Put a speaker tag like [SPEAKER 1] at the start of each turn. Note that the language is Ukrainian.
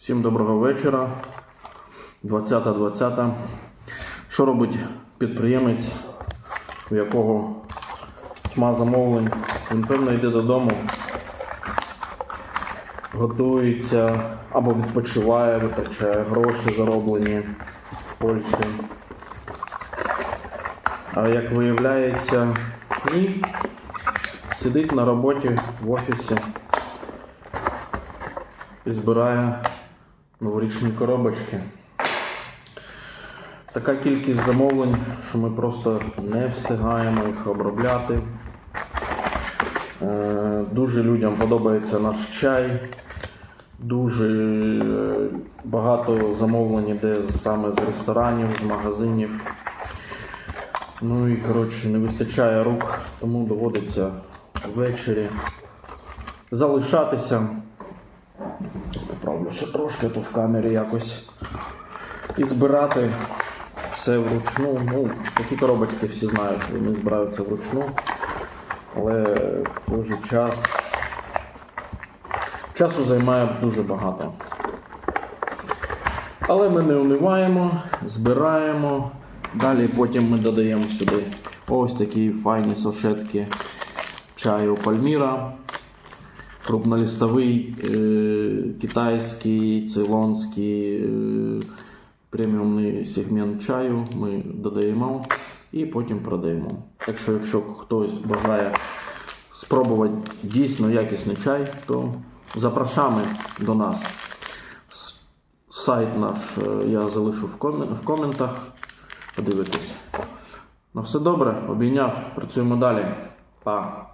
[SPEAKER 1] Всім доброго вечора. 20.20. Що робить підприємець, у якого тьма замовлень? Він певно йде додому, готується або відпочиває, витрачає гроші зароблені в Польщі. А як виявляється, ні. Сидить на роботі в офісі і збирає новорічні коробочки. Така кількість замовлень, що ми просто не встигаємо їх обробляти. Е, Дуже людям подобається наш чай. Дуже е, багато замовлень іде саме з ресторанів, з магазинів. Ну і коротше не вистачає рук, тому доводиться ввечері залишатися. Поправлюся трошки то в камері якось. І збирати все вручну. Ну, такі коробочки всі знають, вони збираються вручну. Але в той же час часу займає дуже багато. Але ми не униваємо, збираємо. Далі потім ми додаємо сюди ось такі файні сошетки чаю Пальміра. Крупнолистовий, е, китайський, цейлонський е, преміумний сегмент чаю ми додаємо і потім продаємо. Так що, якщо хтось бажає спробувати дійсно якісний чай, то запрошаємо до нас. Сайт наш е, я залишу в коментах. Подивитись. На все добре, обійняв, працюємо далі. Па.